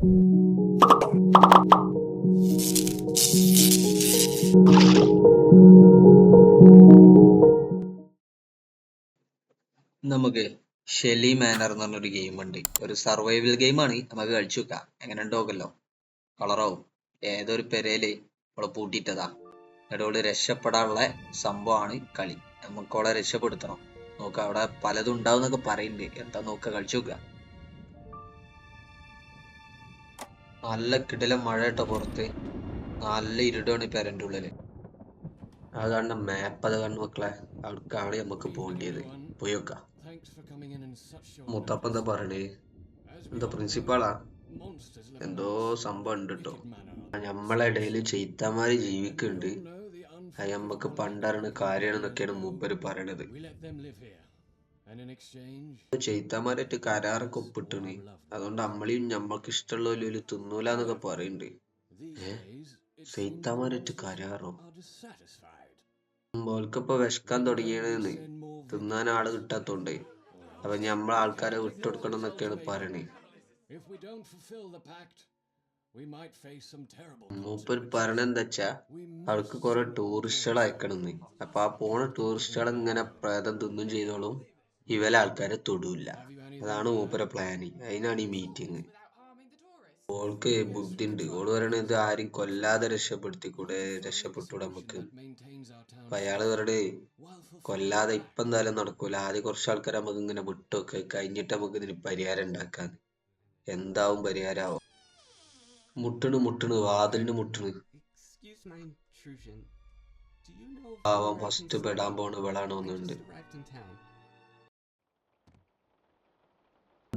നമുക്ക് Shelley manor എന്ന് പറഞ്ഞൊരു ഗെയിം ഉണ്ട്. ഒരു സർവൈവൽ ഗെയിമാണ് നമുക്ക് കളിച്ചു വെക്കാം എങ്ങനെ ഉണ്ടോക്കല്ലോ കളറാവും ഏതൊരു പെരയിൽ അവളെ പൂട്ടിയിട്ടതാ. ഇടവൾ രക്ഷപ്പെടാനുള്ള സംഭവമാണ് കളി. നമുക്ക് അവളെ രക്ഷപ്പെടുത്തണം. നോക്ക അവിടെ പലതും ഉണ്ടാവും എന്നൊക്കെ പറയുന്നുണ്ട്. എന്താ നോക്ക കളിച്ചു നോക്ക. നല്ല കിടിലം മഴ കേട്ടോ പുറത്ത്. നല്ല ഇരുടാണ് ഇപ്പൊ പെരന്റെ ഉള്ളിൽ. അത് കാണുന്ന മാപ്പ് അത് കാണുന്ന മക്കളെ. അവിടേക്കാണ് നമുക്ക് പോകേണ്ടത് പോയി നോക്കാം. മുത്തപ്പ എന്താ പറയണേ? എന്താ പ്രിൻസിപ്പാളാ എന്തോ സംഭവം ഉണ്ട് കേട്ടോ നമ്മളെ ഇടയിൽ ചെയ്തമാര് ജീവിക്കുന്നുണ്ട്. അത് നമ്മക്ക് പണ്ടറിയണ കാര്യമാണെന്നൊക്കെയാണ് മൂപ്പര് പറയണത്. ചെയ്ത്താമാരായിട്ട് കരാറൊക്കെ ഒപ്പിട്ടണ് അതുകൊണ്ട് അമ്മളിയും ഞമ്മക്ക് ഇഷ്ടമുള്ള ഒരു തിന്നൂലെന്നൊക്കെ പറയുന്നുണ്ട് ഏ? ചെയ്ത്താമാരായിട്ട് കരാറോ? ഓൽക്കിപ്പോ വിശക്കാൻ തുടങ്ങിയാണ് തിന്നാൻ ആൾ കിട്ടാത്തോണ്ടേ. അപ്പൊ ഞമ്മളെ ആൾക്കാരെ വിട്ടുകൊടുക്കണം എന്നൊക്കെയാണ് പറയണേ മൂപ്പര് പറയണ എന്താച്ചാ അവൾക്ക് കുറെ ടൂറിസ്റ്റുകൾ അയക്കണമെന്ന് അപ്പൊ ആ പോണ ടൂറിസ്റ്റുകൾ ഇങ്ങനെ പ്രേതം തിന്നും ചെയ്തോളും. ഇവലെ ആൾക്കാരെ തൊടൂല്ല. അതാണ് മൂപ്പരെ പ്ലാനിങ് അതിനാണ് ഈ മീറ്റിംഗ് ഓൾക്ക് ബുദ്ധി ഉണ്ട് ഓൾ പറയണത് ആരും കൊല്ലാതെ രക്ഷപ്പെടുത്തിക്കൂടെ? രക്ഷപ്പെട്ടൂടെ നമുക്ക് അപ്പൊ അയാൾ പറയണേ കൊല്ലാതെ ഇപ്പൊ എന്തായാലും നടക്കൂല. ആദ്യം കുറച്ച് ആൾക്കാരെ നമുക്ക് ഇങ്ങനെ വിട്ടൊക്കെ. കഴിഞ്ഞിട്ട് നമുക്ക് ഇതിന് പരിഹാരം ഉണ്ടാക്കാൻ എന്താവും പരിഹാരാവും? മുട്ടണ് മുട്ടണ്. വാതിലിന് മുട്ടണ്. പാവം ഫസ്റ്റ് പെടാൻ പോണ ഇവളാണ്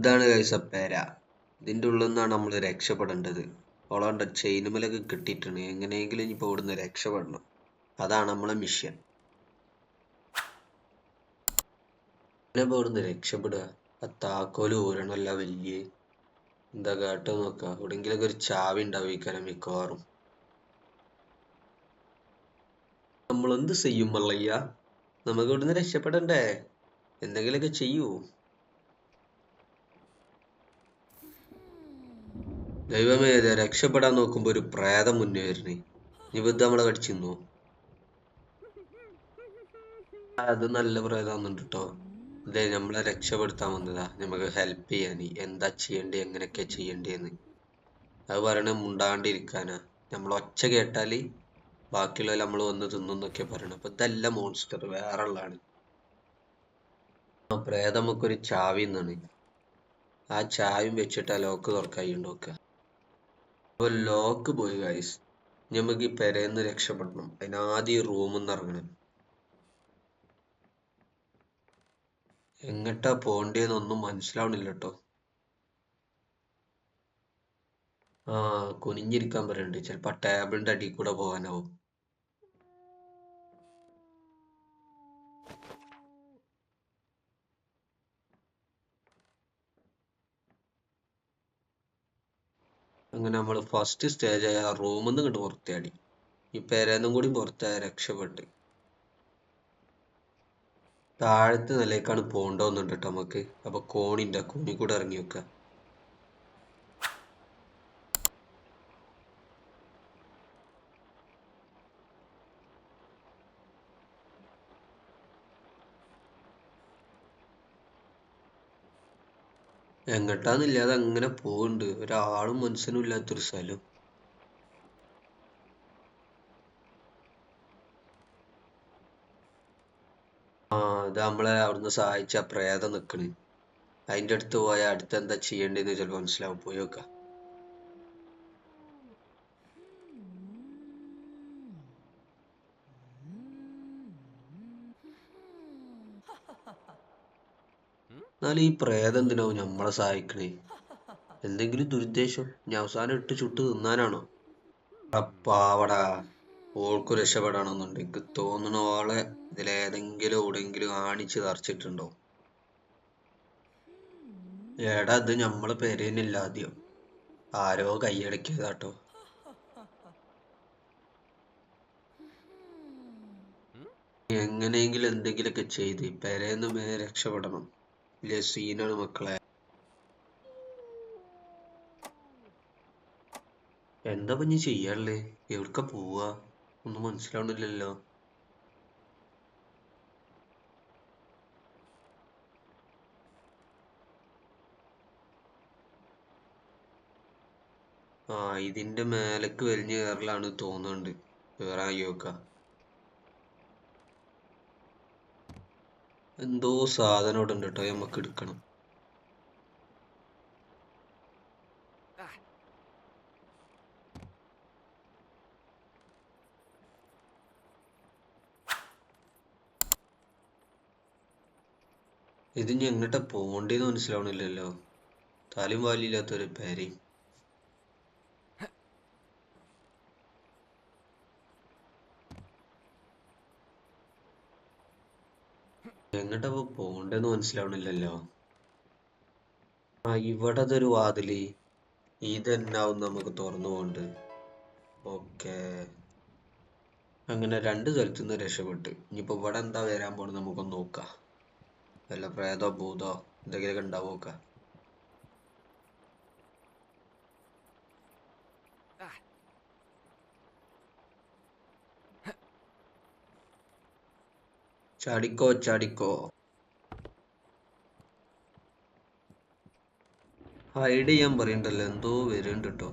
ഇതാണ് കൈസ പേര. ഇതിന്റെ ഉള്ളിൽ നിന്നാണ് നമ്മൾ രക്ഷപ്പെടേണ്ടത് ഓളോണ്ട ചെയിനുമലൊക്കെ കിട്ടിയിട്ടുണ്ട് എങ്ങനെയെങ്കിലും ഇനിയിപ്പോൾ ഇവിടുന്ന് രക്ഷപ്പെടണം. അതാണ് നമ്മളെ മിഷൻ ഇപ്പൊ ഇവിടുന്ന് രക്ഷപ്പെടുക. ആ താക്കോൽ ഊരണല്ല വലിയ. എന്താ കാട്ടോ നോക്കുക എവിടെങ്കിലൊക്കെ ഒരു ചാവി ഉണ്ടാവും ഉണ്ടാവിക്കാരം മിക്കവാറും. നമ്മളെന്ത് ചെയ്യും മള്ളയ്യ നമുക്ക് ഇവിടുന്ന് രക്ഷപ്പെടണ്ടേ? എന്തെങ്കിലുമൊക്കെ ചെയ്യൂ. ദൈവമേ രക്ഷപ്പെടാൻ നോക്കുമ്പോ ഒരു പ്രേതം മുന്നേ ഇനിയിപ്പോ ഇത് നമ്മളെ കടിച്ചിരുന്നു? അത് നല്ല പ്രേതാന്നുണ്ട് കേട്ടോ അതെ നമ്മളെ രക്ഷപ്പെടുത്താൻ വന്നതാ. നമുക്ക് ഹെൽപ്പ് ചെയ്യാൻ. എന്താ ചെയ്യണ്ടേ എങ്ങനെയൊക്കെ ചെയ്യണ്ടേന്ന്. അത് പറയണ മുണ്ടാണ്ടിരിക്കാനാ. നമ്മൾ ഒച്ച കേട്ടാൽ ബാക്കിയുള്ളവർ നമ്മൾ വന്ന് തിന്നൊക്കെ പറയണം. അപ്പൊ ഇതല്ല മോൺസ്റ്റർ വേറെ ഉള്ളതാണ് ആ ഒരു ചാവി എന്നാണ് ആ ചാവിയും വെച്ചിട്ട് ആ ലോക്ക് തുറക്കായി നോക്കുക അപ്പൊ ലോക്ക് പോയി ഗൈസ് നമുക്ക് ഈ പെരേന്ന് രക്ഷപ്പെടണം. അതിനാദ്യം റൂമിൽ നിന്ന് ഇറങ്ങണം. എങ്ങട്ടാ പോണ്ടേന്നൊന്നും മനസ്സിലാവണില്ല കേട്ടോ ആ കുനിഞ്ഞിരിക്കാൻ പറയുന്നുണ്ട് ചിലപ്പോ ആ ടേബിളിന്റെ അടിയിൽ കൂടെ പോകാനാവും. അങ്ങനെ നമ്മൾ ഫസ്റ്റ് സ്റ്റേജ് ആയ റൂമിൽ നിന്ന് ഇങ്ങോട്ട് പുറത്തേടി ഈ പെരേന്നും കൂടി പുറത്തായ രക്ഷപ്പെട്ട്. താഴത്തെ നിലയ്ക്കാണ് പോണ്ടോന്നുണ്ട് കേട്ടോ നമുക്ക് അപ്പൊ കോണിന്റെ കോണി കൂടെ ഇറങ്ങി വെക്ക. എങ്ങട്ടാന്നില്ലാതെ അങ്ങനെ പോവുണ്ട്. ഒരാളും മനുഷ്യനും ഇല്ലാത്തൊരു സ്ഥലം. ആ ഇത് നമ്മളെ അവിടുന്ന് സഹായിച്ച പ്രേതം നിക്കണ്. അതിന്റെ അടുത്ത് പോയാൽ അടുത്ത് എന്താ ചെയ്യേണ്ടതെന്ന് ചിലപ്പോ മനസ്സിലാവും. പോയി നോക്കാം. എന്നാലും ഈ പ്രേതം എന്തിനാവും നമ്മളെ സഹായിക്കണേ? എന്തെങ്കിലും ദുരുദ്ദേശം ഇനി അവസാനം ഇട്ട് ചുട്ട് തിന്നാനാണോ? അപ്പാവടാ പാവടാ ഓൾക്ക് രക്ഷപ്പെടാണെന്നുണ്ട്. എനിക്ക് തോന്നണ ഓളെ ഇതിലേതെങ്കിലും എവിടെയെങ്കിലും കാണിച്ച് തറച്ചിട്ടുണ്ടോ? എടാ ഇത് നമ്മളെ പെരേനില്ല ആദ്യം. ആരോ കൈയടക്കിയതാട്ടോ എങ്ങനെയെങ്കിലും എന്തെങ്കിലുമൊക്കെ ചെയ്ത് പെരേന്ന് മേ രക്ഷപ്പെടണം. ഇല്ലേ സീനാണ് മക്കളെ. എന്താ പഞ്ഞ് ചെയ്യാറില്ലേ എവിടക്ക പോവാ? ഒന്നും മനസ്സിലാവണില്ലല്ലോ. ആ ഇതിന്റെ മേലേക്ക് വലിഞ്ഞു കയറലാണ് തോന്നുന്നുണ്ട്. കേറാൻ കഴിയോക്ക എന്തോ സാധനം ഇവിടെ ഉണ്ട് കേട്ടോ നമുക്ക് എടുക്കണം. ഇത് ഇനി എങ്ങോട്ടാ പോണ്ടേന്ന് മനസ്സിലാവണില്ലല്ലോ. തലയും വാലില്ലാത്തൊരു പേരയും എങ്ങോട്ടാ പോണ്ടെന്ന് പോണ്ടേന്ന് മനസ്സിലാവണില്ലല്ലോ? ആ ഇവിടെ അതൊരു വാതിൽ. ഇതെന്നാവും നമുക്ക് തുറന്നു പോണ്ട്. ഓക്കെ. അങ്ങനെ രണ്ട് സ്ഥലത്തു നിന്ന് രക്ഷപ്പെട്ട്. ഇനിയിപ്പോ ഇവിടെ എന്താ വരാൻ പോണെന്ന് നമുക്കൊന്ന് നോക്കാം. വല്ല പ്രേതോ ഭൂതോ എന്തെങ്കിലുമൊക്കെ ഉണ്ടാവോ നോക്കാം ചാടിക്കോ ചാടിക്കോ. ഹൈഡ് ചെയ്യാൻ പറയണ്ടല്ലോ. എന്തോ വരുന്നുണ്ട് കേട്ടോ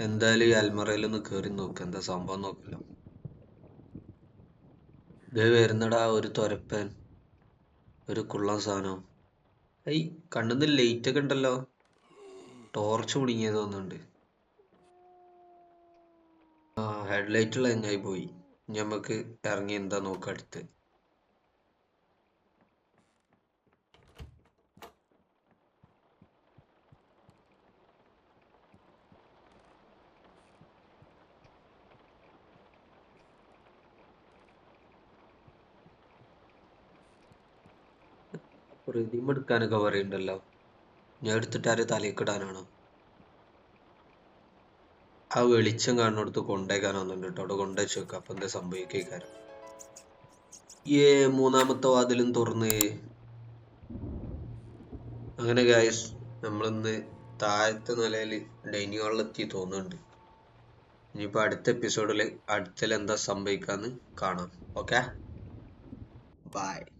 എന്തായാലും ഈ അൽമറയിലൊന്ന് കേറി നോക്ക്. എന്താ സംഭവം നോക്കല്ലോ. ദേ വരുന്നടാ ഒരു തൊരപ്പൻ. ഒരു കുള്ള സാധനം. ഐ കണ്ണുന്ന് ലൈറ്റ് ഒക്കെ ഉണ്ടല്ലോ. ടോർച്ച് കുടുങ്ങിയത് തോന്നുന്നുണ്ട്. ആ ഹെഡ്ലൈറ്റ് ഉള്ള എങ്ങായി പോയി. നമുക്ക് ഇറങ്ങി എന്താ നോക്കാം അടുത്ത്. പ്രതിമ എടുക്കാനൊക്കെ പറയുന്നുണ്ടല്ലോ ഞാൻ എടുത്തിട്ട് ആരെ തലയിക്കിടാനാണോ ആ വെളിച്ചം കാണുന്നിടത്ത് കൊണ്ടേക്കാൻ വന്നിട്ടുണ്ട് കേട്ടോ. അവിടെ കൊണ്ടുവച്ച് വെക്കാം. അപ്പൊ എന്താ സംഭവിക്കാരം ഏ മൂന്നാമത്തെ വാതിലും തുറന്ന് അങ്ങനെ ഗായസ് നമ്മളിന്ന് താഴത്തെ നിലയിൽ ഡൈനിങ് ഹാളിലെത്തി തോന്നുന്നുണ്ട്. ഇനിയിപ്പോ അടുത്ത എപ്പിസോഡിൽ അടുത്തിൽ എന്താ സംഭവിക്കാന്ന് കാണാം. Okay bye